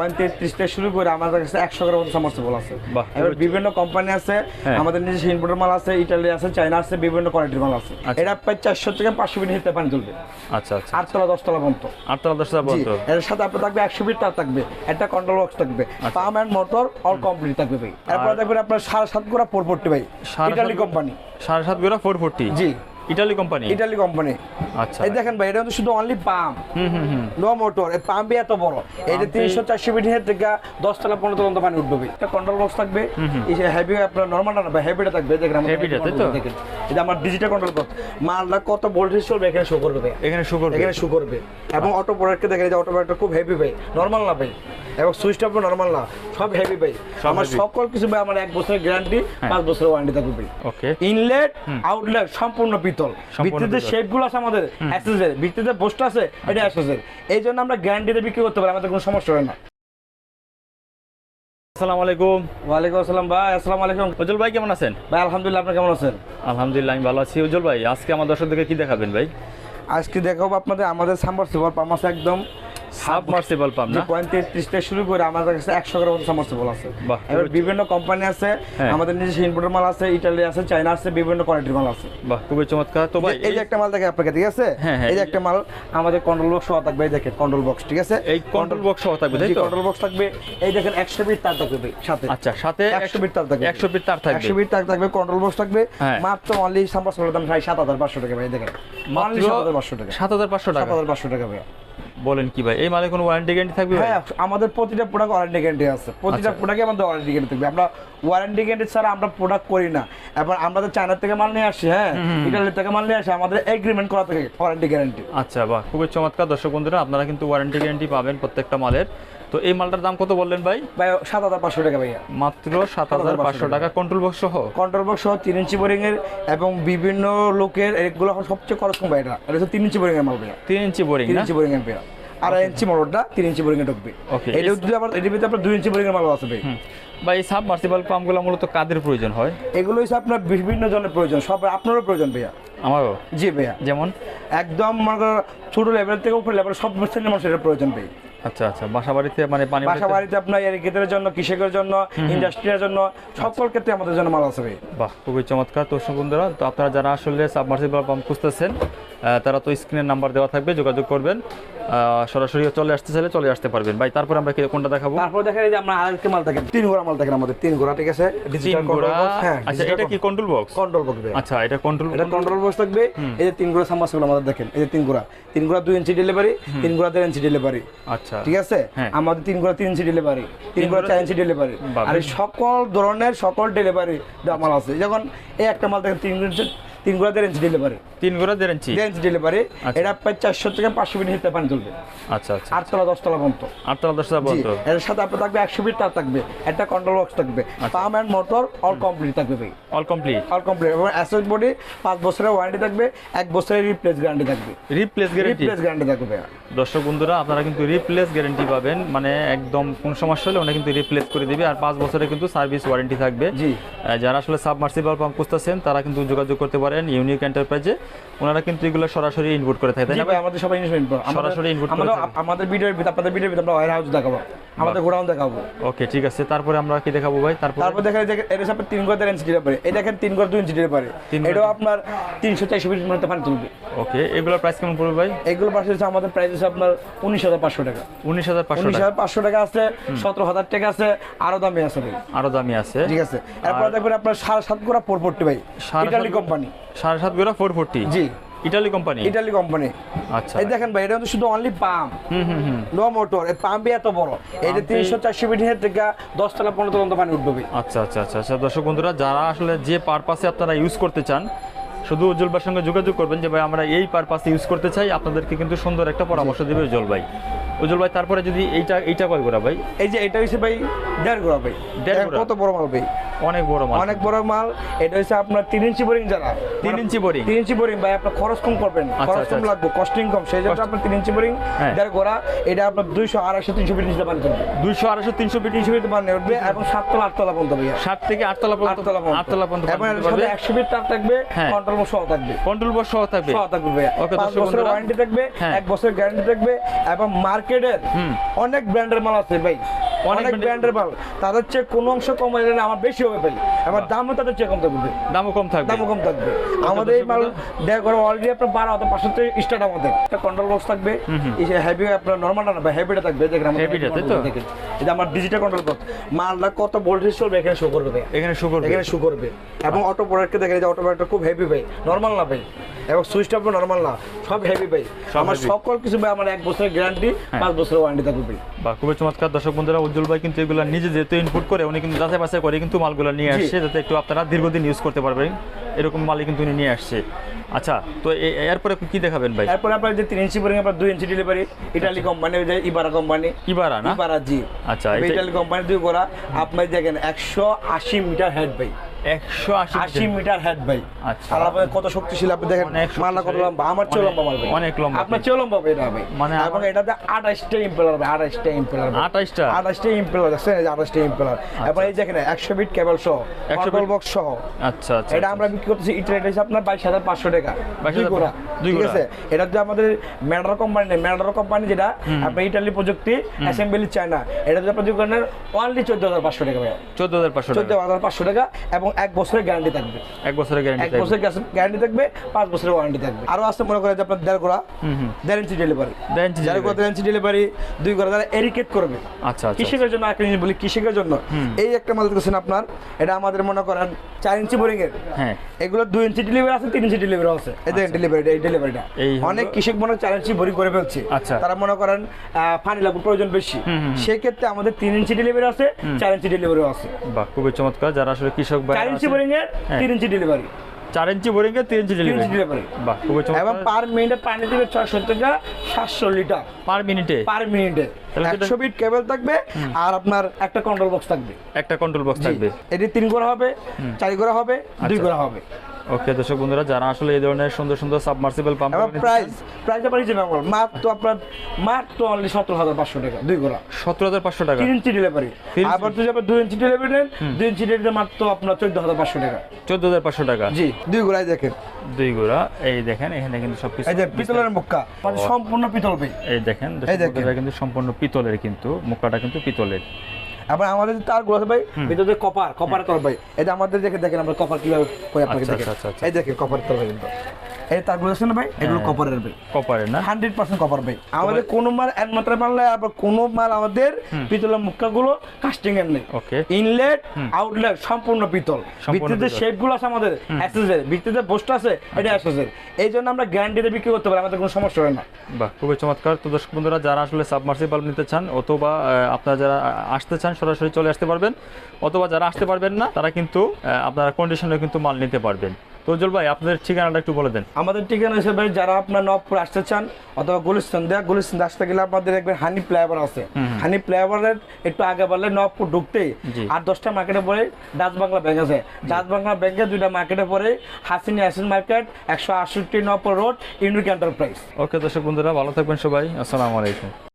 Point শুরু করে আমাদের কাছে একশো গ্রাম সাবমার্সিবল আছে। এবার বিভিন্ন কোম্পানি আছে হ্যাঁ। আমাদের নিজস্ব ইম্পোর্টার মাল আছে ইটালি আছে চায়না আছে বিভিন্ন কোয়ালিটির মাল আছে। আচ্ছা। এটা প্রায় চারশো থেকে পাঁচশো মিনিট হিটে পানি তুলবে। আচ্ছা আচ্ছা আটতলা দশতলা পর্যন্ত। আটতলা দশটা পর্যন্ত। এর সাথে আপনার থাকবে একশো ফিট তার থাকবে একটা কন্ট্রোল বক্স থাকবে। Pump and motor all complete থাকবে ভাই। এরপরে দেখবেন আপনার সাড়ে সাত গোড়া ফোর ফোরটি ভাই ইটালি কোম্পানি সাড়ে সাত গোড়া ফোর ফোরটি জি। ইটালি কোম্পানি ইটালি কোম্পানি আচ্ছা। এই দেখেন ভাই এটা কিন্তু শুধু অনলি পাম্প হুম হুম হুম। নো মোটর এই পাম্পে এত বড়। যে তিনশো চারশো হেড থেকে দশতলা পনেরো তলা পানি উঠবে। একটা কন্ট্রোল বক্স থাকবে। হেভি আপনার নর্মাল না হেভিটা থাকবে। দেখেন তাই তো? দেখেন। এটা আমার ডিজিটাল কন্ট্রোল বক্স মালটা কত ভোল্টেজ চলবে এখানে শো করবে এখানে এখানে করবে। এখানে শো করবে। এবং অটো প্রোডাক্টকে দেখেন এই যে অটো প্রোডাক্টটা খুব হেভি ভাই। নর্মাল না ভাই। এবং সুইচটা আপনার নর্মাল না সব হেভি ভাই আমার সকল কিছু ভাই আমার এক বছরের গ্যারান্টি পাঁচ বছরের ওয়ারেন্টি থাকবে ভাই। ওকে ইনলেট আউটলেট সম্পূর্ণ পিতল। ভিত্তিতে। শেপগুলো আছে আমাদের অ্যাক্সেসের ভিত্তিতে পোস্ট আছে এটা অ্যাক্সেসের এই জন্য আমরা গ্যারান্টিতে বিক্রি করতে পারি আমাদের কোনো সমস্যা হয় না। আসসালামু আলাইকুম। ওয়ালাইকুম আসসালাম ভাই আসসালামু আলাইকুম। উজ্জ্বল ভাই কেমন আছেন? ভাই আলহামদুলিল্লাহ আপনি কেমন আছেন? আলহামদুলিল্লাহ আমি ভালো আছি। উজ্জ্বল ভাই আজকে আমার দর্শকদেরকে কি দেখাবেন ভাই? আজকে দেখাবো আপনাদের আমাদের সাবমার্সিবল পাম্প আছে একদম সাবমার্সিবল পাম্প না? পয়েন্ট তেত্রিশ থেকে শুরু করে আমাদের কাছে একশো গ্রাম সাবমার্সিবল আছে। বাহ, এবার বিভিন্ন কোম্পানি আছে হ্যাঁ। আমাদের নিজস্ব ইম্পোর্টার মাল আছে ইটালি আছে চায়না আছে বিভিন্ন কোয়ালিটির মাল আছে। বাহ খুবই চমৎকার। তো ভাই এই যে একটা মাল দেখে আপনাকে ঠিক আছে? হ্যাঁ, হ্যাঁ, এই যে একটা মাল আমাদের কন্ট্রোল বক্স সহ থাকবে এই দেখেন কন্ট্রোল বক্স ঠিক আছে? এই কন্ট্রোল বক্স সহ থাকবে তাই তো? কন্ট্রোল বক্স থাকবে। এই দেখেন একশো ফিট তার থাকবে সাথে। আচ্ছা সাথে একশো ফিট তার থাকবে একশো ফিট তার থাকবে। একশো ফিট তার থাকবে কন্ট্রোল বক্স থাকবে। মাত্র অনলি সাম্পাস দাম প্রায় সাত হাজার পাঁচশো টাকা ভাই দেখেন। হাজার পাঁচশো টাকা। সাত হাজার পাঁচশো টাকা। হাজার পাঁচশো টাকা ভাই। বলেন কি ভাই? এই মালে কোনো ওয়ারেন্টি গ্যারান্টি থাকবে ভাই? হ্যাঁ আমাদের প্রতিটা প্রোডাক্ট ওয়ারেন্টি গ্যারান্টি আছে। প্রতিটা। প্রোডাক্টে আমাদের ওয়ারেন্টি গ্যারান্টি থাকবে। আমরা ওয়ারেন্টি গ্যারান্টি ছাড়া আমরা প্রোডাক্ট করি না। এবার আমরা তো চায়না থেকে মাল নিয়ে আসি হ্যাঁ? ইটালি থেকে মাল নিয়ে আসি আমাদের এগ্রিমেন্ট করা থাকে ওয়ারেন্টি গ্যারান্টি আচ্ছা বাহ খুবই চমৎকার। দর্শক বন্ধুরা আপনারা কিন্তু ওয়ারেন্টি গ্যারান্টি পাবেন প্রত্যেকটা মালের। তো এই মালটার দাম কত বললেন ভাই? ভাই সাত হাজার পাঁচশো টাকা ভাইয়া। মাত্র সাত হাজার পাঁচশো টাকা। কন্ট্রোল বক্স সহ? কন্ট্রোল বক্স সহ তিন ইঞ্চি বোরিং এর এবং বিভিন্ন লোকের এগুলো এখন সবচেয়ে খরচ কম ভাই এটা। এটা হচ্ছে তিন ইঞ্চি বোরিং এর মাল ভাইয়া। তিন ইঞ্চি বোরিং তিন ইঞ্চি বোরিং এর ভাইয়া আড়াই ইঞ্চি মোটরটা তিন ইঞ্চি বোরিং এ ঢুকবে. এটা যদি আবার এটির ভিতরে আপনার দুই ইঞ্চি বোরিং এর মাল আছে ভাই। বা এই সাবমার্সিবল পাম্পগুলো মূলত কাদের প্রয়োজন হয়? এগুলো হচ্ছে আপনার বিভিন্ন জনের প্রয়োজন। সব আপনারও প্রয়োজন ভাইয়া। আমারও? জি ভাইয়া। যেমন? একদম মনে করো ছোট লেভেল থেকে উপরে লেভেল সব শ্রেণির মানুষের প্রয়োজন ভাই আচ্ছা আচ্ছা। বাসা বাড়িতে মানে পানি বাসা বাড়িতে আপনার এরিগেটের জন্য কৃষকের জন্য ইন্ডাস্ট্রিয়ার জন্য সকল ক্ষেত্রে আমাদের জন্য মাল আসবে বাহ খুবই চমৎকার। তো বন্ধুরা তো আপনারা যারা আসলে সাবমার্সিবল পাম্প খুঁজতেছেন তারা তো স্ক্রিনের নাম্বার দেওয়া থাকবে যোগাযোগ করবেন। সরাসরি চলে আসতে চাইলে চলে আসতে পারবেন। ভাই তারপর আমরা কোনটা দেখাবো? তারপর দেখেন এই যে আমরা আরেকটা মাল দেখেন। তিন ঘোড়া মাল দেখেন আমাদের তিন ঘোড়া ঠিক আছে? তিন গোড়া হ্যাঁ আচ্ছা এটা কি কন্ট্রোল বক্স কন্ট্রোল করবে আচ্ছা এটা কন্ট্রোল এটা কন্ট্রোল বক্স থাকবে। এই যে তিন ঘোড়া সাম্বাসগুলো আমাদের দেখেন এই যে তিন ঘোড়া। তিন ঘোড়া দুই ইঞ্চি ডেলিভারি তিন ঘোড়া দেড় ইঞ্চি ডেলিভারি আচ্ছা। ঠিক আছে? হ্যাঁ। আমাদের তিন ঘোড়া তিন ইঞ্চি ডেলিভারি তিন ঘোড়া চার ইঞ্চি ডেলিভারি আর সকল ধরনের সকল ডেলিভারি মাল আছে। যখন এই একটা মাল দেখেন তিন ইঞ্চি তিন ঘোড়া দেড় ইঞ্চি ডেলিভারি তিন গোড়া দেড় ইঞ্চি? দেড় ইঞ্চি ডেলিভারি আচ্ছা। এটা প্রায় চারশো থেকে পাঁচশো মিনিট হিটে পানি তুলবে। আচ্ছা আচ্ছা। আটতলা দশতলা পর্যন্ত। আটতলা দশটা জি। পর্যন্ত। এর সাথে আপনার থাকবে একশো ফিট তার থাকবে। একটা কন্ট্রোল বক্স থাকবে। Pump and motor all complete থাকবে ভাই। অল কমপ্লিট অল কমপ্লিট এবং অ্যাসেস বডি পাঁচ বছরের ওয়ারেন্টি থাকবে। এক বছরের রিপ্লেস গ্যারান্টি থাকবে। রিপ্লেস গ্যারেন্টি রিপ্লেস গ্যারান্টি থাকবে। দর্শক বন্ধুরা আপনারা কিন্তু রিপ্লেস গ্যারেন্টি পাবেন। মানে একদম কোন সমস্যা হলে ওনা কিন্তু রিপ্লেস করে দিবে। আর পাঁচ বছরের কিন্তু সার্ভিস ওয়ারেন্টি থাকবে। জি। যারা আসলে সাবমার্সিবল পাম্প খুঁজতেছেন তারা কিন্তু যোগাযোগ করতে পারেন ইউনিক এন্টারপ্রাইজে ওনারা কিন্তু এগুলো সরাসরি ইনপুট করে থাকে তাই না ভাই আমাদের সবাই সরাসরি ইনপুট আমাদের ভিডিও আমাদের ভিডিওর ভিতরে আপনাদের ভিডিওর ভিতরে আমরা ওয়ার হাউস দেখাবো। আমাদের গোডাউন দেখাবো। ওকে ঠিক আছে। তারপরে আমরা কি দেখাবো ভাই? তারপরে? তারপর দেখেন এটা হচ্ছে তিন ঘর দেড় ইঞ্চি পারে এই দেখেন তিন ঘর দুই ইঞ্চি পারে এটাও আপনার তিনশো চারশো মিনিট মধ্যে পানি তুলবে ওকে এগুলোর প্রাইস কেমন পড়বে ভাই? এগুলো পাশে হচ্ছে আমাদের প্রাইস হচ্ছে আপনার উনিশ হাজার পাঁচশো টাকা। উনিশ হাজার পাঁচশো উনিশ টাকা। হাজার পাঁচশো টাকা আছে সতেরো হাজার টাকা আছে আরও দামি আছে ভাই। আরও দামি আছে। ঠিক আছে। এরপর দেখবেন আপনার সাড়ে সাত গোড়া ফোর ফোরটি ভাই। সাড়ে কোম্পানি সাড়ে সাত গোড়া four forty G. Italy company Italy company আচ্ছা। এই দেখেন ভাই এটা কিন্তু শুধু অনলি পাম্প হুম হুম হুম। নো মোটর এই পাম্পই এত বড়। এই যে পাম্পে- তিনশো চারশো ফিট হেড থেকে দশতলা পনেরো তলা পানি উঠবে আচ্ছা আচ্ছা আচ্ছা আচ্ছা। দর্শক বন্ধুরা যারা আসলে যে পারপাসে আপনারা ইউজ করতে চান শুধু উজ্জ্বল ভাইয়ের সঙ্গে যোগাযোগ করবেন যে ভাই আমরা এই পারপাসে ইউজ করতে চাই। আপনাদেরকে কিন্তু সুন্দর একটা পরামর্শ দেবে উজ্জ্বল ভাই। উজ্জ্বল ভাই তারপরে যদি এইটা এইটা কয় করা ভাই? এই যে এটা হচ্ছে ভাই দেড় গোড়া ভাই। দেড় কত বড় মাল ভাই? অনেক বড় মাল। অনেক বড় মাল। এটা হচ্ছে আপনার তিন ইঞ্চি বোরিং যারা তিন ইঞ্চি boring? তিন ইঞ্চি বোরিং ভাই আপনার খরচ কম করবেন। আচ্ছা, খরচ আচ্ছা, কম আচ্ছা। লাগবে কস্টিং কম। সেই জন্য আপনার তিন ইঞ্চি বোরিং হ্যাঁ। যার গোড়া এটা আপনার দুইশো আড়াইশো তিনশো ফিট নিচে পানি তুলবে দুইশো আড়াইশো তিনশো ফিট তিনশো ফিট পানি উঠবে এবং সাততলা আটতলা পর্যন্ত ভাইয়া। সাত থেকে আটতলা পর্যন্ত আটতলা পর্যন্ত। আটতলা পর্যন্ত এবং সাথে একশো ফিট তার থাকবে হ্যাঁ। কন্ট্রোল সহ থাকবে। কন্ট্রোল বক্স সহ থাকবে। সহ থাকবে ভাইয়া। Okay, পাঁচ বছরের। ওয়ারেন্টি থাকবে হ্যাঁ। এক বছরের গ্যারান্টি থাকবে এবং মার্কেটের অনেক ব্র্যান্ডের মাল আছে ভাই। অনেক ব্র্যান্ডের মাল তাদের চেয়ে কোনো অংশ কম হয়ে গেলে আমার বেশি হবে ভাই আমার দামও তাদের চেয়ে কম থাকবে। দামও কম থাকবে। দামও কম থাকবে। আমাদের এই মাল দেখ করে অলরেডি আপনার বারো হাজার পাঁচশো স্টার্ট আমাদের একটা কন্ট্রোল বক্স থাকবে। এই হেভি আপনার নর্মালটা না হেভিটা থাকবে। দেখেন আমাদের Heavy টা, তাই তো? এটা আমার ডিজিটাল কন্ট্রোল বক্স মালটা কত ভোল্টেজ চলবে এখানে শো করবে। এখানে শো করবে। এখানে শু করবে। এবং অটো প্রোডাক্টকে দেখেন যে অটো প্রোডাক্টটা খুব হেভি ভাই। নর্মাল না ভাই। এবং সুইচটা আপনার নর্মাল না। সব হেভি ভাই আমার সকল কিছু ভাই আমার এক বছরের গ্যারান্টি। পাঁচ বছরের ওয়ারেন্টি থাকবে ভাই। বা খুবই চমৎকার। দর্শক বন্ধুরা উজ্জ্বল ভাই কিন্তু এগুলো নিজে যেহেতু ইনপুট করে উনি কিন্তু যাচাই বাছাই করে কিন্তু মালগুলো নিয়ে। আসছে যাতে একটু আপনারা দীর্ঘদিন ইউজ করতে পারবেন। এরকম মালই কিন্তু উনি নিয়ে আসছে। আচ্ছা তো এরপরে কি দেখাবেন ভাই? এরপরে আপনার যে তিন ইঞ্চি পরে আপনার দুই ইঞ্চি ডেলিভারি ইটালি কোম্পানি যে ইবারা কোম্পানি ইবারা না? ইবারা জি। আচ্ছা, ইটালি কোম্পানি দুই গোড়া আপনার দেখেন একশো আশি মিটার হেড ভাই। মিটার হেড ভাই। আচ্ছা। আর কত শক্তিশালী আপনি দেখেন অনেক কত লম্বা আমার চেয়ে অনেক- লম্বা মাল অনেক লম্বা। আপনার চেয়ে লম্বা ভাই এটা ভাই। মানে এবং এটাতে আঠাশটা ইম্পেলার ভাই আঠাশটা ইম্পেলার আঠাশটা? আঠাশটা ইম্পেলার দেখছেন? এই যে আঠাশটা এবং এই দেখেন একশো বিট কেবল সহ 100 কন্ট্রোল bit- বক্স সহ। আচ্ছা আচ্ছা এটা আমরা বিক্রি করতেছি ইট রেট হচ্ছে আপনার বাইশ হাজার পাঁচশো টাকা। 22,500 দুই গোড়া। দুই ঠিক আছে? এটা যে আমাদের ম্যাডার কোম্পানি নেই। ম্যাডার কোম্পানি যেটা আপনার ইটালি প্রযুক্তি অ্যাসেম্বলি চায়না এটা যে আপনার দোকানের অনলি চোদ্দ হাজার পাঁচশো টাকা ভাই। টাকা এবং এক বছরের গ্যারান্টি থাকবে। এক বছরের গ্যারান্টি এক বছরের গ্যারান্টি থাকবে পাঁচ বছরের ওয়ারেন্টি থাকবে। আরও আসতে মনে করে যে আপনার দেড় গোড়া দেড় ইঞ্চি ডেলিভারি দেড় ইঞ্চি দেড় গোড়া। দেড় ইঞ্চি ডেলিভারি দুই গোড়া যারা এরিকেট করবে। আচ্ছা আচ্ছা কৃষকের জন্য একটা জিনিস বলি কৃষকের জন্য। এই একটা মাল দেখছেন আপনার এটা আমাদের মনে করেন চার ইঞ্চি বোরিং এর। হ্যাঁ। এগুলো দুই ইঞ্চি ডেলিভারি আছে তিন ইঞ্চি ডেলিভারি আছে। এই দেখেন ডেলিভারি এই ডেলিভারিটা অনেক কৃষক মনে চার ইঞ্চি ভরি করে ফেলছে। আচ্ছা। তারা মনে করেন পানি লাগবে প্রয়োজন বেশি। সেক্ষেত্রে আমাদের তিন ইঞ্চি ডেলিভারি আছে চার ইঞ্চি ডেলিভারি আছে। বাহ খুবই চমৎকার। যারা আসলে কৃষক ভাই চার ইঞ্চি বোরিং এর হ্যাঁ। তিন ইঞ্চি ডেলিভারি চার ইঞ্চি বোরিং এর তিন ইঞ্চি ডেলিভারি বাহ খুবই এবং পার মিনিটে পানি দিবে থেকে সাতশো লিটার। পার মিনিটে পার মিনিটে তাহলে সেটা- একশো বিট কেবল থাকবে আর আপনার একটা কন্ট্রোল বক্স থাকবে। একটা কন্ট্রোল বক্স থাকবে। এটি তিন গোড়া হবে চার গোড়া হবে দুই আচ্ছা। গোড়া হবে। ওকে দর্শক বন্ধুরা যারা আসলে এই ধরনের সুন্দর সুন্দর সাবমার্সিবল পাম্প প্রাইস প্রাইস মাত্র আপনার মাত্র অনলি সতেরো হাজার পাঁচশো টাকা দুই গোড়া সতেরো হাজার পাঁচশো টাকা। তিন ইঞ্চি ডেলিভারি আবার যদি আপনার দুই ইঞ্চি ডেলিভারি নেন। দুই ইঞ্চি ডেলিভারি মাত্র আপনার চোদ্দ হাজার পাঁচশো টাকা। চোদ্দ হাজার পাঁচশো টাকা। জি দুই গোড়ায় দেখেন। দুই গোড়া এই দেখেন এখানে কিন্তু সবকিছু এই যে পিতলের মুক্কা মানে সম্পূর্ণ পিতল এই দেখেন এই দেখেন। কিন্তু সম্পূর্ণ পিতলের কিন্তু মুখটা কিন্তু পিতলের। আবার আমাদের তার তারগুলো ভাই ভিতরে কপার কপার তল ভাই। এটা আমাদের দেখে দেখেন আমরা কপার কীভাবে আচ্ছা, আচ্ছা, আচ্ছা। এই দেখেন কপার ভাই কিন্তু। এই তারগুলো আছে না ভাই? এগুলো। কপারের ভাই। কপারের না? হান্ড্রেড পার্সেন্ট কপার ভাই। আমাদের কোনো মাল একমাত্র মাল আবার কোনো মাল আমাদের পিতলের মুক্কাগুলো কাস্টিং এর নেই ইনলেট আউটলেট সম্পূর্ণ পিতল। ভিত্তিতে পিতল। আছে আমাদের অ্যাক্সেসের ভিত্তিতে পোস্ট আছে এটা অ্যাক্সেসের এই জন্য আমরা গ্যারান্টিতে বিক্রি করতে পারি আমাদের কোনো সমস্যা হয় না। বাহ খুবই চমৎকার। তো দর্শক বন্ধুরা যারা আসলে সাবমার্সিবল নিতে চান অথবা আপনারা যারা আসতে চান সরাসরি চলে আসতে পারবেন অথবা যারা আসতে পারবেন না তারা কিন্তু আপনারা কন্ডিশনে কিন্তু মাল নিতে পারবেন। তো উজ্জ্বল ভাই আপনাদের ঠিকানাটা একটু বলে দেন। আমাদের ঠিকানা হিসেবে যারা আপনার নবপুর আসতে চান অথবা গুলিস্তান দেয়া গুলিস্তান আসতে গেলে আপনাদের দেখবেন হানি ফ্লাইওভার আছে। হানি ফ্লাইওভারের একটু আগে বললে নবপুর ঢুকতেই আর দশটা মার্কেটে পরে ডাচ বাংলা ব্যাংক আছে। ডাচ বাংলা ব্যাংকে দুইটা মার্কেটে পরে হাসিনি হাসিন মার্কেট একশো আটষট্টি Nawabpur road unique enterprise okay দর্শক বন্ধুরা ভালো থাকবেন সবাই। আসসালামু আলাইকুম।